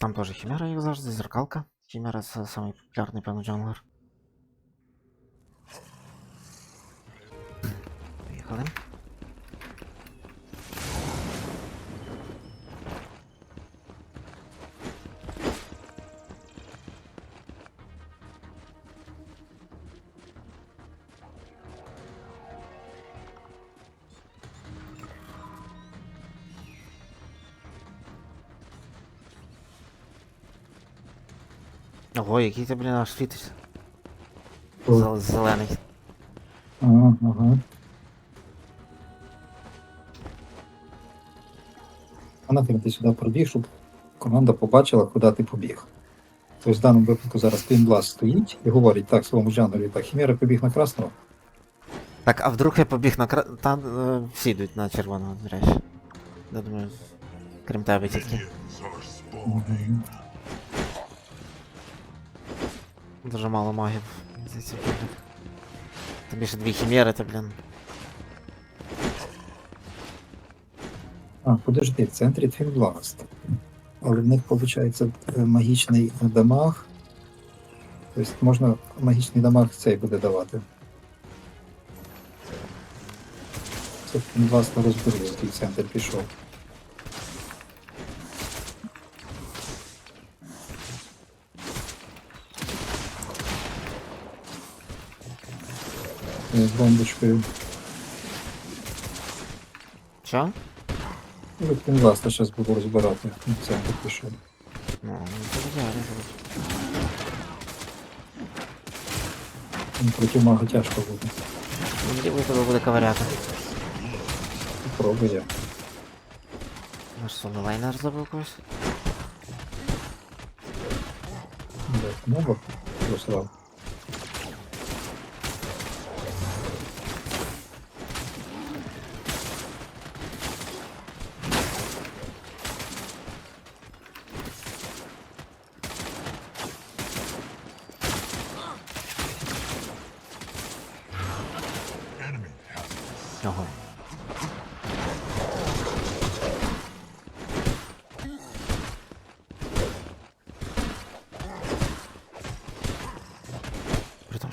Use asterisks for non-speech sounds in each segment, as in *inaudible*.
Там теж хімера, як завжди, зеркалка. Хімера це самий популярний, певно, джанглер. Поїхали. Ого, який ти, блін, аж світить. О. Зелений. Ага, ага. А нафіг ти сюди пробіг, щоб команда побачила, куди ти побіг. Тобто в даному випадку зараз Пінблас стоїть і говорить так своєму жанрі, так, Хімера побіг на красного. Так, а вдруг я побіг на кра... Там е, всі йдуть на червоного, до речі. Я думаю, крім тебе тільки. Дуже мало магів. Тобі ще дві хімери, то, блін. А, подожди, в центрі Твінбласт. Але в них виходить магічний дамаг. Тобто можна магічний дамаг цей буде давати. Це Твінбласт розберуть, який центр пішов. Е, З бомбочкою. Що? Ну, Твінбласта зараз буду розбирати. Ну, Центр пішов. Ну, це. Ну, Проти мага тяжко буде. Лівий тебе буде ковыряти. Пробує. Наш соло-лайнер забив когось. Де? Моба просрав.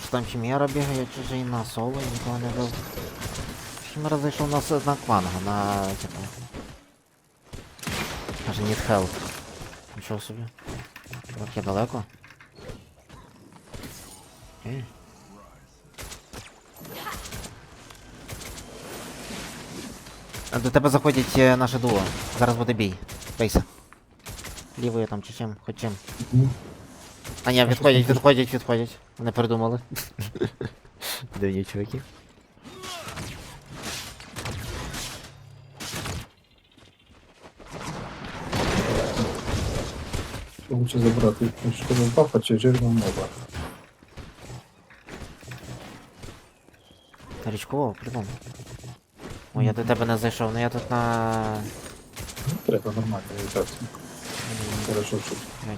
Що там хімера бігає чужий на соло нікого не бив. Хімера зайшов на, на кванга, на типу. Каже, need help. Нічого собі. Так я далеко. Окей. До тебе заходять е, наше дуо. Зараз буде бій. Бейся. Лівою там чи чим, хоч чим. А ні, відходять, відходять, відходять. Вони придумали. *laughs* Дивні чуваки. Лучше забрати? Шкоду бафа чи жирного моба? Річкового придумав. Ой, я до тебе не зайшов, ну я тут на. Треба нормально вітати. Хорошо, що. Не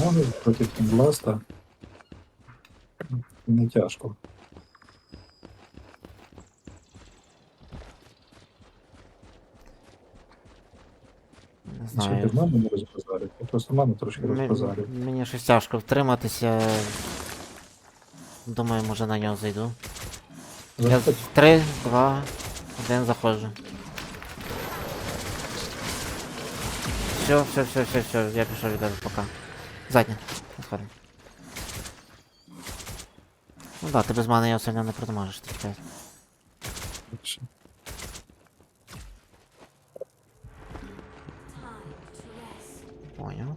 змоги проти Кінбласта. Не тяжко. Не Що знаю. без мами не розбазарити? Я просто маму трошки М- Мені щось тяжко втриматися. Думаю, може на нього зайду. Я Заходь. 3, 2, 1 заходжу. Все, все, все, все, все, я пішов відразу пока. Задня. Відходимо. Ну да, ти без мене його сильно не продамажиш, ти. Понял.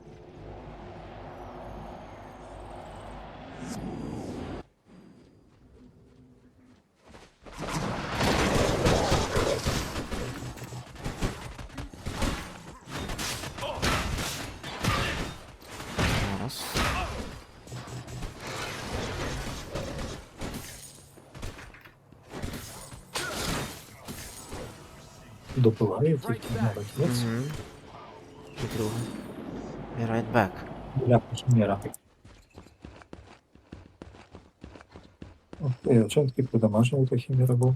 допиваю, тільки молодець. І друга. Be right back. Бля, пішміра. Ух ти, а чому такий подамажений той хіміра був?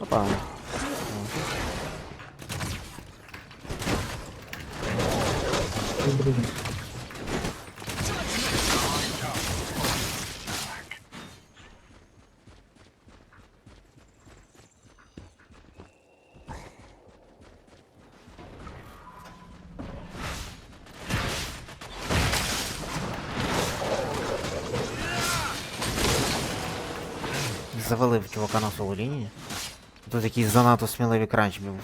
Опа. Добрий день. Завалив чувака на соло лінії. Тут якийсь занадто сміливий кранч був.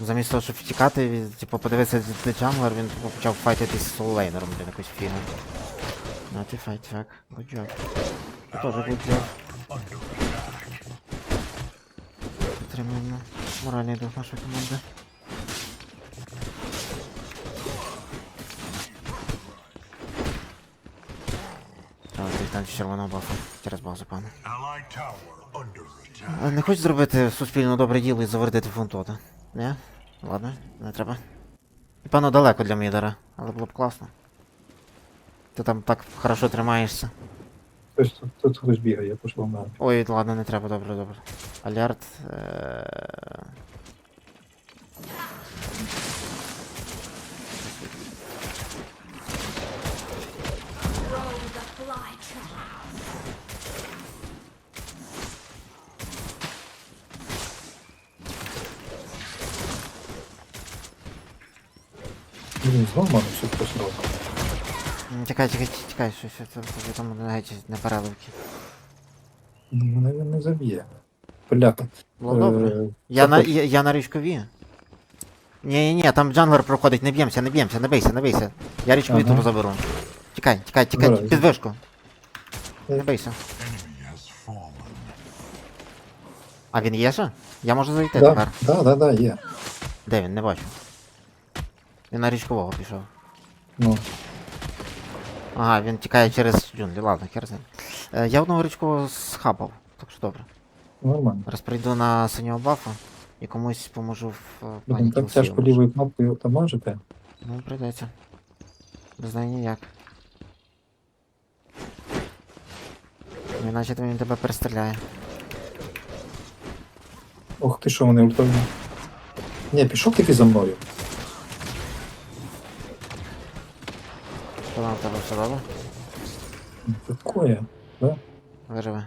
Замість того, щоб втікати, типу, подивитися де джанглер, він типу, почав файтитись з сололейнером, блін, якусь фігу. На ти файт, так. Good job. Теж good job. Підтримуємо моральний дух нашої команди. Так, ти там через базу, пане. Не хочеш зробити суспільно добре діло і завердити фунтота? Не? Ладно, не треба. І певно далеко для мідера, але було б класно. Ти там так хорошо тримаєшся. Хтось тут, тут хтось бігає, я пішов на. Ой, ладно, не треба, добре, добре. Алярд. Е... Блін, мене все м, Тікай, тікай, тікай, що, це, це там геть не переливки. Ну, Мене він не заб'є. Бляха. Добре. Е, Я на, я, я на річкові. Ні, ні, ні, там джанглер проходить, не б'ємося, не б'ємося, не бийся, не бийся. Я річкові Ага. ага. заберу. Тікай, тікай, тікай, Давай. під вишку. Е. Не has fallen. А він є же? Я можу зайти Да, тепер. да, да, да, є. Де він? Не бачу. Він на річкового пішов. Ну, Ага, він тікає через джунглі, ладно, хер з ним. Е, я одного річкового схапав, так що добре. нормально. Зараз прийду на синього бафа і комусь поможу в е, плані Блін, так кілсів. тяжко лівою кнопкою дамажити. Ну, прийдеться. Без неї ніяк. Іначе він тебе перестріляє. Ох ти що, вони ультові. Ні, пішов таки за мною. Що там в тебе все добре? Такое, да? Виживе.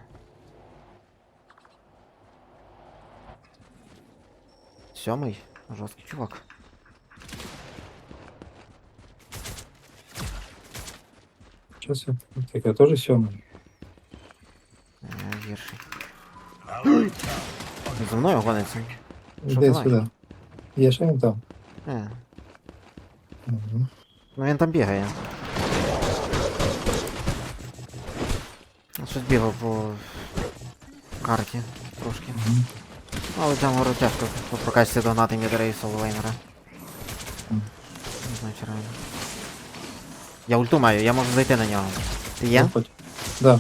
Сьомий? Жорсткий чувак. Щас я. Так, я теж сьомий. Е, гірший. Allied *gasps* Він За мною гониться. Що Іди ти сюди. Є ще він там. Е, Угу. ну він там бігає. Щось бігав по карті трошки. Ну, Але там говорю тяжко по прокачці догнати мідера і соловейнера. Мгм. Не знаю, чи реально. Я ульту маю, я можу зайти на нього. Ти є? Да.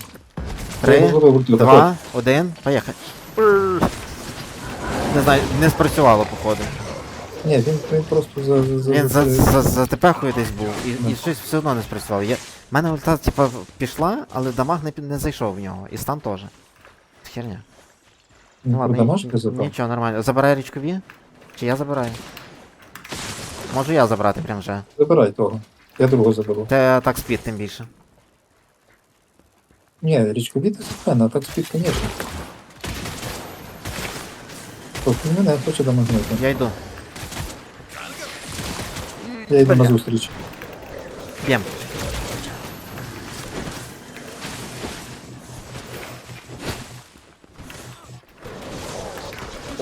Три, два, один, поїхали. Не знаю, не спрацювало, походу. Ні, він, він просто за... за, за, Він за, за- за, за десь був, і, і щось все одно не спрацювало. Я... В мене ульта, типа, пішла, але дамаг не, не зайшов в нього. І стан теж. Херня. Ну ладно, ні- нічого, нормально. Забирай річкові? Чи я забираю? Можу я забрати прям вже. Забирай того. Я другого заберу. Те так спід тим більше. Ні, річкові ти запевне, а так спід, звісно. Він мене хоче дамагнути. Я йду. Я йду на зустріч. Б'єм.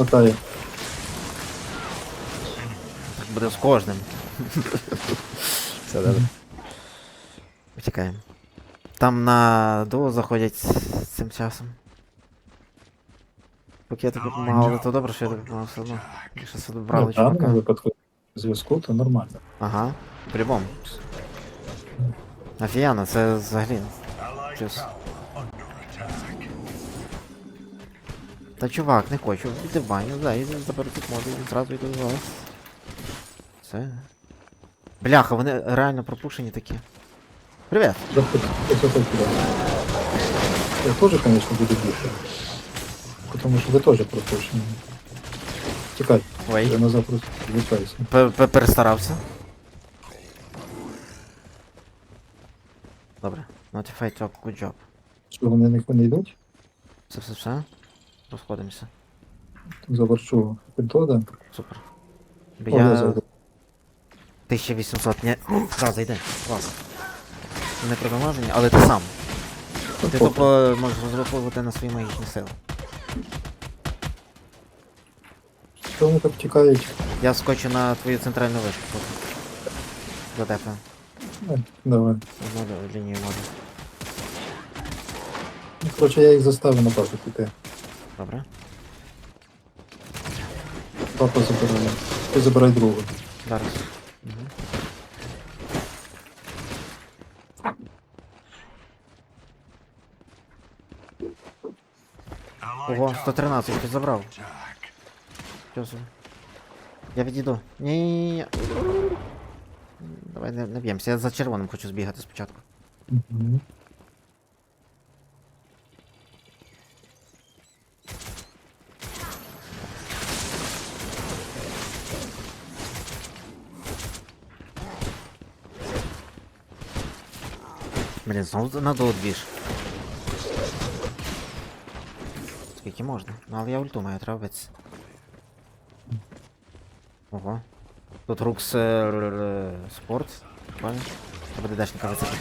Хватає. Так буде з кожним. Все добре. Втікаємо. Там на дуо заходять з цим часом. Поки я тобі допомагав, але то добре, що я тобі допомагав все одно. Якщо себе Ну, брали в чувака. випадку зв'язку, то нормально. Ага, по-любому. Офігенно, це взагалі. Плюс. Та чувак, не хочу, іди в баню, да, іди заберу тут моду, і зразу йду до вас. Все. Бляха, вони реально пропушені такі. Привіт! Заходь, заходь туди. Я теж, звісно, буду бігти. тому що ви теж пропущені. Тікай, я Ой, назад просто звичайся. пе- пе- перестарався. Добре. Notify top, good job. Що вони не, не йдуть? Це все все. Розходимося. Завершу підода. Супер. О, Я... я зайду. 1800, не... Да, зайди. Клас. Не продовження, але ти сам. Ти тупо можеш розраховувати на свої магічні сили. Що вони так тікають? Я скочу на твою центральну вишку. За тебе. Е, Давай. Знову лінію можу. Ну, Коротше, я їх заставив на базу піти. Добре. Папа забирає. Ти забирай другу. Зараз. Угу. Ого, 113, ти забрав. собі? Я відійду. Ні. Давай не, не б'ємося. Я за червоним хочу збігати спочатку. Угу. Блін, знову надо двіж. Скільки можна? Ну але я ульту маю, треба битися. Ого. Тут Рукс е, спорт. Прикольно. Треба ДДшника вицепити.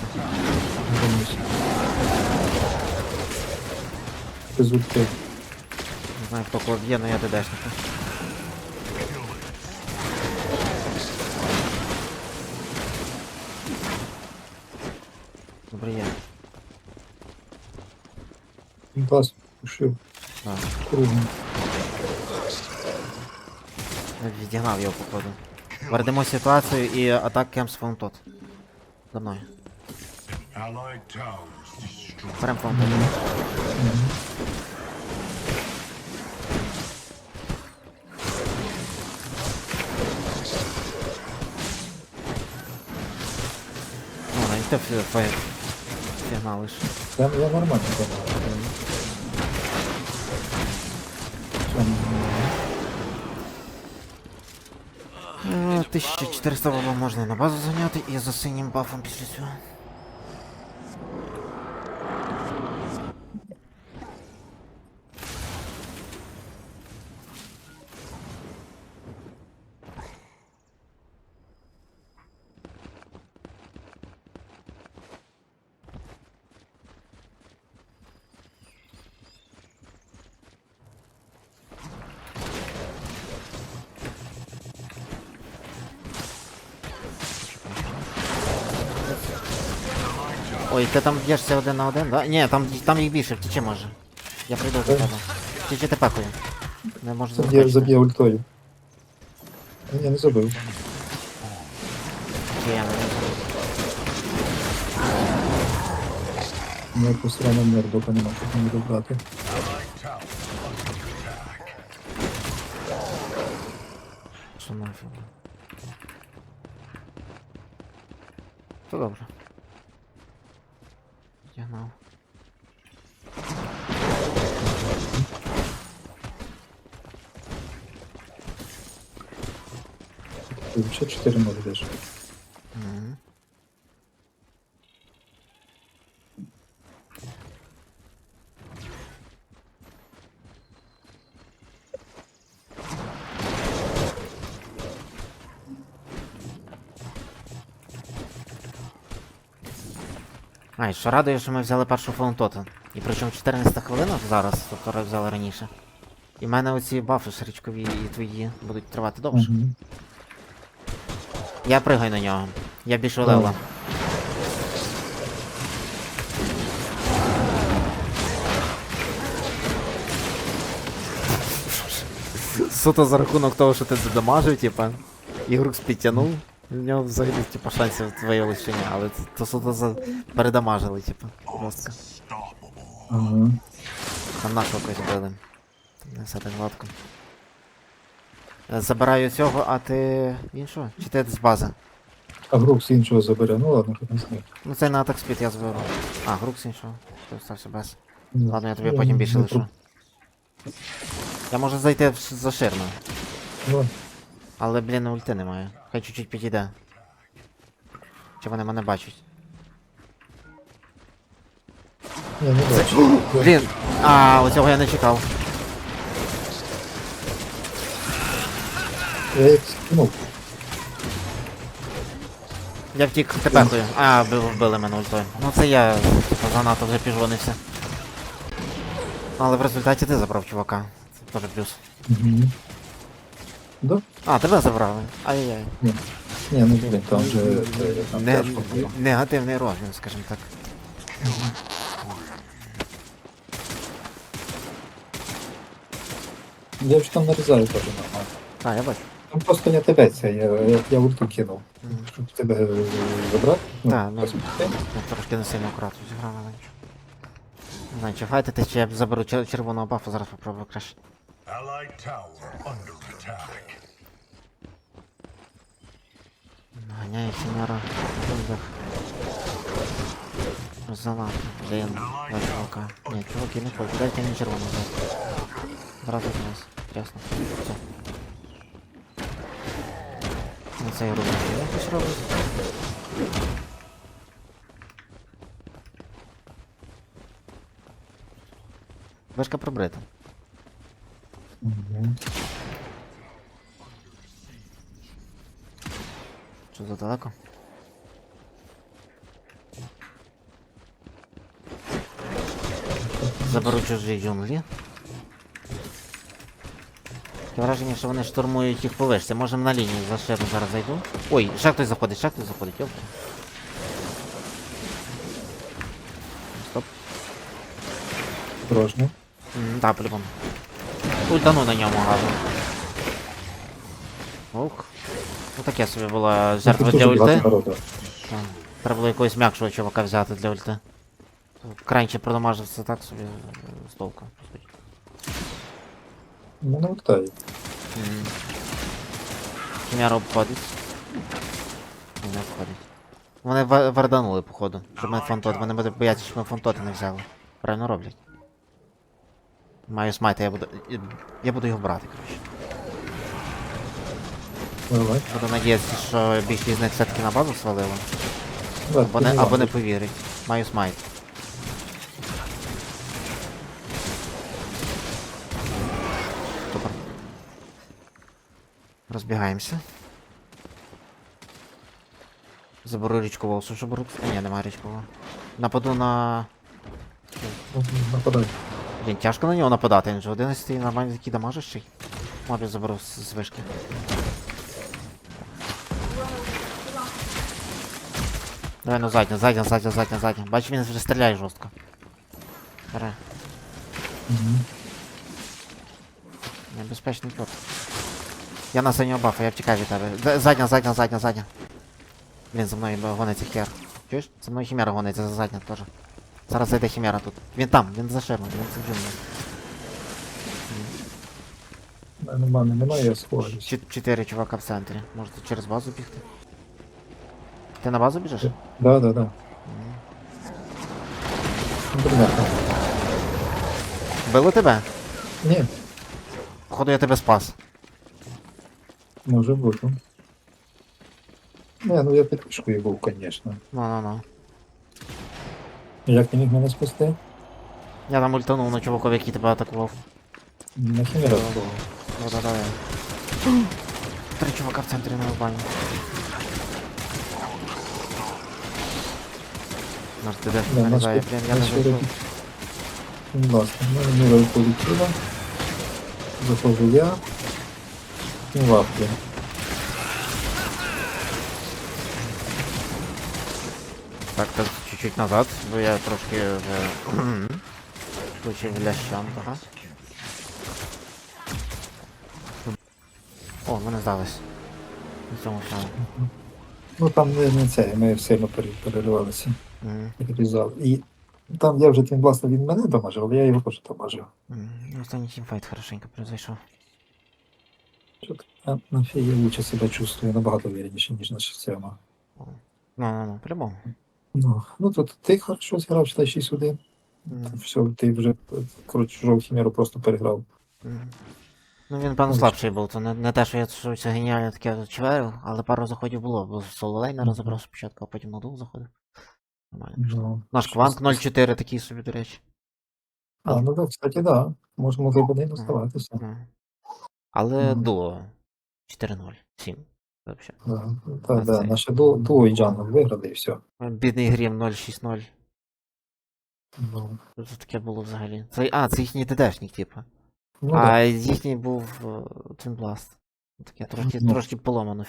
Ти? Не знаю хто кого б'є, але я ДДшника. Добре є. Бас пушив. Да. Кругом. Я Відігнав його походу. Вернемо ситуацію і атак Кемс Фаунтот. За мною. Берем Фаунтот. Ну, навіть ти фі- фігналиш. Я, я нормально погнав. Е, 1400 було можна на базу зайняти і за синім бафом після цього. Ой, ти там б'єшся один на один, да? Ні, там, там їх більше, втічи може. Я прийду до тебе. Втічи ти пекою. Не можу Заб'є, забезпечити. заб'є ультою. Ні, не забив. Чи я не знаю. Ніяку срану мердока нема, щоб мені добрати. Що нафіг. То добре. Ти ще 4 0 йдеш. А, і що радує, що ми взяли першу фаунтоту. І причому 14 хвилина зараз, тобто взяли раніше. І в мене оці бафи шрічкові і твої будуть тривати довше. Мгм. Я пригаю на нього. Я більше левела. Суто за рахунок того, що ти задамажив, типа, Ігрукс підтягнув, в нього взагалі, типа, шансів ще ні, але це- то суто за передамажили, типа, жорстко. Ага. Там нашого когось били. Не все так гладко. Е, Забираю цього, а ти іншого? Чи ти з бази? А груп з іншого забере. Ну ладно, хоч не знаю. Ну це на атак спід я заберу. А, грук з іншого. Ти остався без. Ну, Ладно, я тобі ну, потім більше лишу. Я можу зайти в- за ширму, Давай. Але, блін, ульти немає. Хай чуть-чуть підійде. Чи вони мене бачать? Ні, не бачу. Блін! А, оцього я не чекав. Я їх скинув. Я втік тепехою. А, вбили, вбили мене ультою. Ну це я типу, занадто вже піжонився. Але в результаті ти забрав чувака. Це теж плюс. Угу. Да? А, тебе забрали. Ай-яй. Ні. Ні, ну блін, там же е, там Не, тяжко було. негативний розмін, скажімо так. Я ж там нарізаю теж нормально. А, я бачу. Там просто не тебе це, я, я, я ульту кинув. Мгм. Щоб тебе е, забрати. Так, ну. посміти. Я трошки не сильно акуратно зіграв, але нічого. Не знаю, чи файтити, чи я заберу чер- червоного бафа, зараз попробую краще. Allied tower under attack. Наганяє хімера в дундах. Занадто, блін, два чувака. Ні, чуваки не хочуть, дайте мені червоного бафа. Зразу до нас, ясно. Все. На цей рубик якось робить. Вишка пробрита. Що за далеко? Заберу чужі джунглі. Таке враження, що вони штурмують їх по вишці. Можемо на лінію за ширму зараз зайду. Ой, ще хтось заходить, ще хтось заходить, йопта. Стоп. Осторожно. М, Так, по-любому. Ультану на ньому гарно. Ох. Ну таке собі була жертва для ульти. Треба було якогось м'якшого чувака взяти для ульти. Кранче продамажився так собі з толку, по суті. Мене ультають. Хімяра обходить. Не обходить. Вони ва- варданули, походу. Щоб ми фонтот. Вони бояться, щоб ми фонтоти не взяли. Правильно роблять. Маю смайта, я буду. Я буду його брати, коротше. Давай. Буду надіятися, що більшість з них все-таки на базу свалило. Або не, або не повірить. Маю смайт. Супер. Розбігаємося. Заберу річкового сушу беру. Ні, немає річкового. Нападу на. Нападай. Блін, тяжко на нього нападати, він же 11 нормально такий дамажищий. Мобів заберу з, вишки. Давай ну задня, задня, задня, задня, задня. Бачу, він вже стріляє жорстко. Бере. Мгм. Небезпечний тут. Я на синього бафа, я втікаю від тебе. Задня, задня, задня, задня. Блін, за мною гониться хер. Чуєш? За мною хімера гониться, за задня теж. Зараз зайде хімера тут. Він там, він за ширмою, він за джунглем. Мене немає, я схожусь. Чот- Чотири чувака в центрі. Можете через базу бігти. Ти на базу біжиш? Да, да, да. Ну, Бляха. Били тебе? Ні, Походу я тебе спас. може бути. Не, ну я під пушкою був, звісно. Ну-ну-ну. Як ти міг мене спасти? Я там ультанув на чуваков, який тебе атакував. На хімера було. Да-да-да. Три чувака в центрі на лбані. Може ти де Да, нарізає, блін, я не нас зайшов. тут- Будь ласка, в мене міра полетіла. Заходжу я. І вафлі. Так, так, чуть-чуть назад, бо я трошки вже включив лящан, ага. О, мене здалось. На цьому всьому. Ну там не, не це, ми сильно пере- переривалися. Мгм. Різав. І там я вже тим власне він мене дамажив, але я його теж дамажив. Ну, Останній тімфайт хорошенько произойшов. Чот, а на фі я лучше себе чувствую набагато увереніше, ніж на система. Ну, ну, ну, по-любому. Ну, ну тут ти хорошо зіграв, читай 6-1. Мгм. Все, ти вже коротше хімеру просто переграв. Мгм. Ну він, певно, слабший був, то не, не те, що я щось геніальне таке чверив, але пару заходів було, бо сололейна Мгм. розібрав спочатку, а потім на двох заходив. Нормально. Ну, Наш квант 0.4 такий собі, до речі. А, ну так, кстати, да. Може, могли б оставатися. Мгм. Але Мгм. дуо 4-0. 7. Вообще. Да, А та, да, наше дуо, дуо і Джангл виграли і все. Бідний грім 0.6-0. Ну, Що це таке було взагалі? Це, а, це їхній ДДшник, типу. ну, а да. їхній був Твінбласт. Таке трошки, Ну. трошки поломано